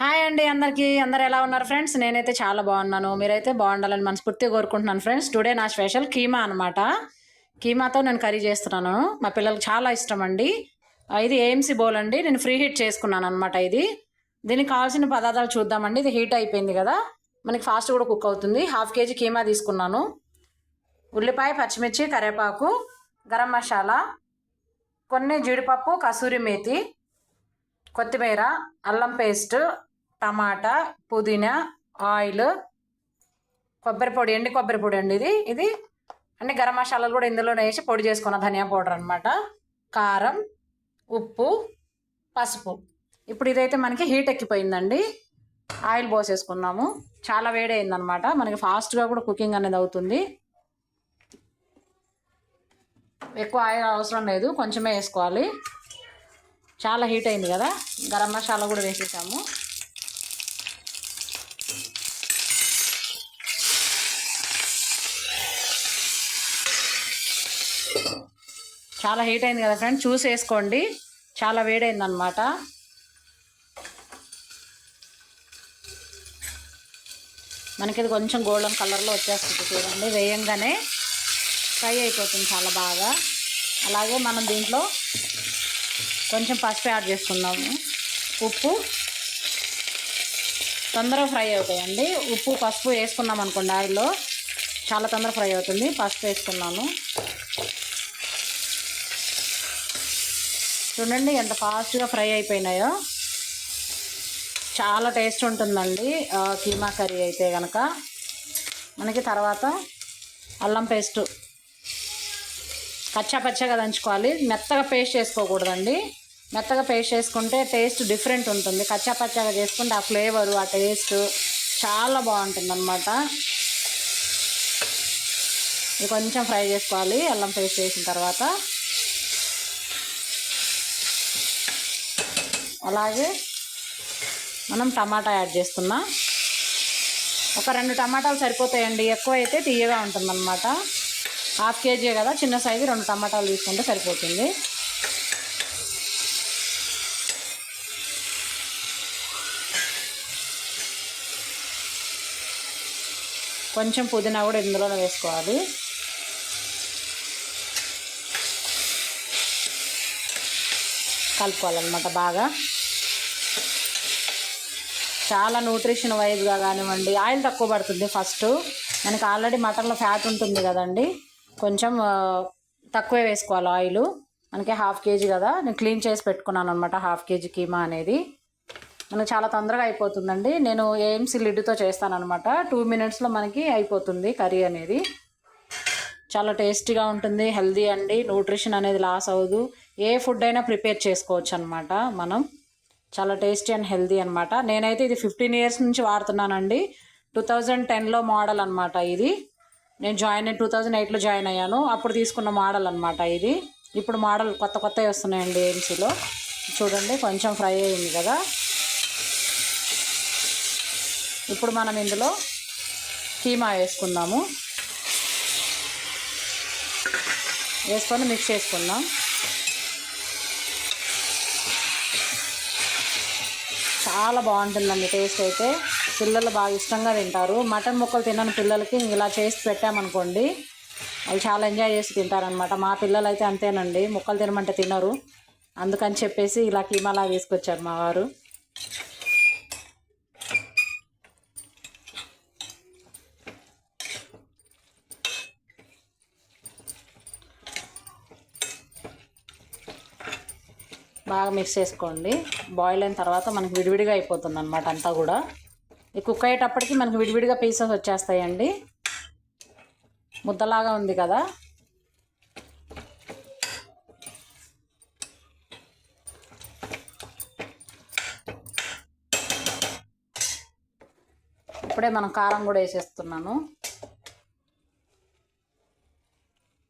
Hi అండి అందరికీ. అందరు ఎలా ఉన్నారు ఫ్రెండ్స్? నేనైతే చాలా బాగున్నాను. మీరైతే బాగుండాలని మనస్ఫూర్తిగా కోరుకుంటున్నాను ఫ్రెండ్స్. టుడే నా స్పెషల్ కీమా అనమాట కీమాతో నేను కర్రీ చేస్తున్నాను. మా పిల్లలకు చాలా ఇష్టం అండి. ఇది ఏఎంసీ బౌల్ అండి. నేను ఫ్రీ హీట్ చేసుకున్నాను అనమాట ఇది. దీనికి కావాల్సిన పదార్థాలు చూద్దామండి. ఇది హీట్ అయిపోయింది కదా. మనకి ఫాస్ట్ కూడా కుక్ అవుతుంది. హాఫ్ కేజీ కీమా తీసుకున్నాను. ఉల్లిపాయ పచ్చిమిర్చి కరివేపాకు గరం మసాలా కొన్ని జీడిపప్పు కసూరి మేతి కొత్తిమీర అల్లం పేస్ట్ టమాటా పుదీనా ఆయిల్ కొబ్బరి పొడి ఎండి కొబ్బరి పొడి అండి ఇది. ఇది అన్ని గరం మసాలాలు కూడా ఇందులోనే వేసి పొడి చేసుకున్న ధనియా పౌడర్ అనమాట కారం ఉప్పు పసుపు. ఇప్పుడు ఇదైతే మనకి హీట్ ఎక్కిపోయిందండి. ఆయిల్ పోసేసుకున్నాము. చాలా వేడి అయిందనమాట మనకి ఫాస్ట్గా కూడా కుకింగ్ అనేది అవుతుంది. ఎక్కువ ఆయిల్ అవసరం లేదు. కొంచెమే వేసుకోవాలి. చాలా హీట్ అయింది కదా. గరం మసాలా కూడా వేసేసాము. చాలా హీట్ అయింది కదా ఫ్రెండ్ చూసి వేసుకోండి చాలా వేడైంది అనమాట మనకి ఇది కొంచెం గోల్డెన్ కలర్లో వచ్చేస్తుంది చూడండి వేయంగానే ఫ్రై అయిపోతుంది చాలా బాగా. అలాగే మనం దీంట్లో కొంచెం పసుపు యాడ్ చేసుకుందాము. ఉప్పు తొందరగా ఫ్రై అవుతాయండి. ఉప్పు పసుపు వేసుకున్నాం అనుకోండి ఆయిల్లో చాలా తొందరగా ఫ్రై అవుతుంది. పసుపు వేసుకున్నాను చూడండి ఎంత ఫాస్ట్గా ఫ్రై అయిపోయినాయో. చాలా టేస్ట్ ఉంటుందండి. కీమా కర్రీ అయితే కనుక మనకి తర్వాత అల్లం పేస్టు. కచ్చా పచ్చగా దంచుకోవాలి. మెత్తగా పేస్ట్ చేసుకోకూడదండి. మెత్తగా పేస్ట్ చేసుకుంటే టేస్ట్ డిఫరెంట్ ఉంటుంది. కచ్చా పచ్చగా చేసుకుంటే ఆ ఫ్లేవరు ఆ టేస్ట్ చాలా బాగుంటుంది అనమాట ఇది కొంచెం ఫ్రై చేసుకోవాలి. అల్లం పేస్ట్ చేసిన తర్వాత అలాగే మనం టమాటా యాడ్ చేస్తున్నాం. ఒక రెండు టమాటాలు సరిపోతాయండి. ఎక్కువ అయితే తీయగా ఉంటుందన్నమాట. హాఫ్ కేజీ కదా చిన్న సైజు రెండు టమాటాలు తీసుకుంటే సరిపోతుంది. కొంచెం పుదీనా కూడా ఇందులోనే వేసుకోవాలి. కలుపుకోవాలన్నమాట బాగా. చాలా న్యూట్రిషన్ వైజ్గా కానివ్వండి ఆయిల్ తక్కువ పడుతుంది ఫస్ట్ మనకి ఆల్రెడీ మటన్లో ఫ్యాట్ ఉంటుంది కదండి. కొంచెం తక్కువే వేసుకోవాలి ఆయిల్ మనకి హాఫ్ కేజీ కదా నేను క్లీన్ చేసి పెట్టుకున్నాను అనమాట హాఫ్ కేజీ కీమా అనేది. మనకు చాలా తొందరగా అయిపోతుందండి. నేను ఏఎంసీ లిడ్తో చేస్తానన్నమాట టూ మినిట్స్లో మనకి అయిపోతుంది కర్రీ అనేది. చాలా టేస్టీగా ఉంటుంది హెల్దీ అండి. న్యూట్రిషన్ అనేది లాస్ అవ్వదు. ఏ ఫుడ్ అయినా ప్రిపేర్ చేసుకోవచ్చు అనమాట మనం. చాలా టేస్టీ అండ్ హెల్దీ అనమాట నేనైతే ఇది ఫిఫ్టీన్ ఇయర్స్ నుంచి వాడుతున్నానండి. టూ థౌజండ్ టెన్లో మోడల్ అనమాట ఇది. నేను జాయిన్ టూ థౌజండ్ ఎయిట్లో జాయిన్ అయ్యాను. అప్పుడు తీసుకున్న మోడల్ అనమాట ఇది. ఇప్పుడు మోడల్ కొత్త కొత్తవి వస్తున్నాయండి ఏఎంసీలో చూడండి కొంచెం ఫ్రై అయింది కదా. ఇప్పుడు మనం ఇందులో కీమా వేసుకుందాము. వేసుకొని మిక్స్ చేసుకుందాం. చాలా బాగుంటుందండి. టేస్ట్ అయితే పిల్లలు బాగా ఇష్టంగా తింటారు. మటన్ ముక్కలు తినని పిల్లలకి ఇలా చేసి పెట్టామనుకోండి వాళ్ళు చాలా ఎంజాయ్ చేసి తింటారనమాట మా పిల్లలు అయితే అంతేనండి. ముక్కలు తినమంటే తినరు. అందుకని చెప్పేసి ఇలా కీమాలా తీసుకొచ్చారు మా వారు. బాగా మిక్స్ చేసుకోండి. బాయిల్ అయిన తర్వాత మనకి విడివిడిగా అయిపోతుంది అనమాట అంతా కూడా. ఈ కుక్ అయ్యేటప్పటికి మనకి విడివిడిగా పీసెస్ వచ్చేస్తాయండి. ముద్దలాగా ఉంది కదా. ఇప్పుడే మనం కారం కూడా వేసేస్తున్నాను.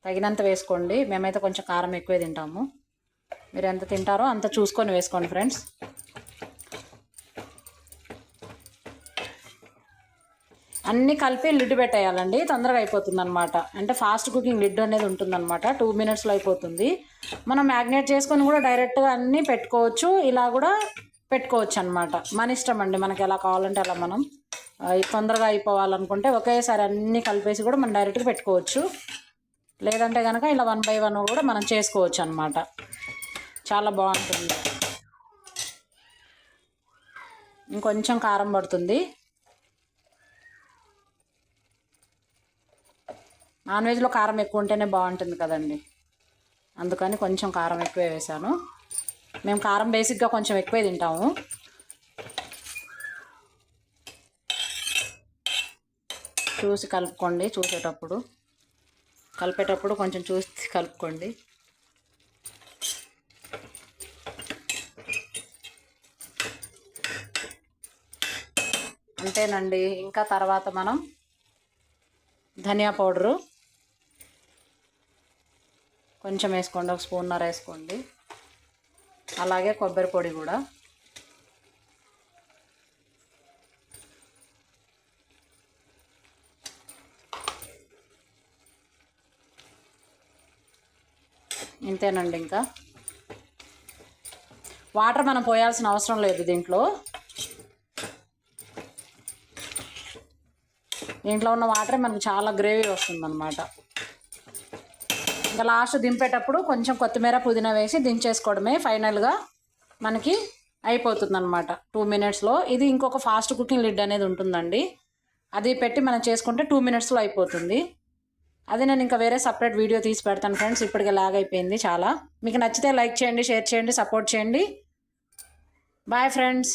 తగినంత వేసుకోండి. మేమైతే కొంచెం కారం ఎక్కువే తింటాము. మీరు ఎంత తింటారో అంత చూసుకొని వేసుకోండి ఫ్రెండ్స్. అన్నీ కలిపి లిడ్ పెట్టేయాలండి. తొందరగా అయిపోతుంది అనమాట అంటే ఫాస్ట్ కుకింగ్ లిడ్ అనేది ఉంటుందన్నమాట. టూ మినిట్స్లో అయిపోతుంది. మనం మ్యాగ్నేట్ చేసుకొని కూడా డైరెక్ట్గా అన్నీ పెట్టుకోవచ్చు. ఇలా కూడా పెట్టుకోవచ్చు అనమాట మన ఇష్టం అండి. మనకి ఎలా కావాలంటే అలా మనం తొందరగా అయిపోవాలనుకుంటే ఒకేసారి అన్నీ కలిపేసి కూడా మనం డైరెక్ట్గా పెట్టుకోవచ్చు. లేదంటే కనుక ఇలా వన్ బై వన్ కూడా మనం చేసుకోవచ్చు అనమాట చాలా బాగుంటుంది. ఇంకొంచెం కారం పడుతుంది. నాన్ వెజ్లో కారం ఎక్కువ ఉంటేనే బాగుంటుంది కదండి. అందుకని కొంచెం కారం ఎక్కువే వేసాను. మేము కారం బేసిక్గా కొంచెం ఎక్కువే తింటాము. చూసి కలుపుకోండి చూసేటప్పుడు. కలిపేటప్పుడు కొంచెం చూసి కలుపుకోండి. అంతేనండి. ఇంకా తర్వాత మనం ధనియా పౌడరు కొంచెం వేసుకోండి ఒక స్పూన్నర వేసుకోండి. అలాగే కొబ్బరి పొడి కూడా. ఇంతేనండి ఇంకా. వాటర్ మనం పోయాల్సిన అవసరం లేదు దీంట్లో. దీంట్లో ఉన్న వాటరే మనకు చాలా గ్రేవీ వస్తుందన్నమాట. ఇంకా లాస్ట్ దింపేటప్పుడు కొంచెం కొత్తిమీర పుదీనా వేసి దించేసుకోవడమే ఫైనల్గా మనకి అయిపోతుందన్నమాట. టూ మినిట్స్లో ఇది ఇంకొక ఫాస్ట్ కుకింగ్ లిడ్ అనేది ఉంటుందండి. అది పెట్టి మనం చేసుకుంటే టూ మినిట్స్లో అయిపోతుంది. అది నేను ఇంకా వేరే సపరేట్ వీడియో తీసి పెడతాను ఫ్రెండ్స్. ఇప్పటికే లాగ్ అయిపోయింది చాలా. మీకు నచ్చితే లైక్ చేయండి షేర్ చేయండి సపోర్ట్ చేయండి. Bye friends.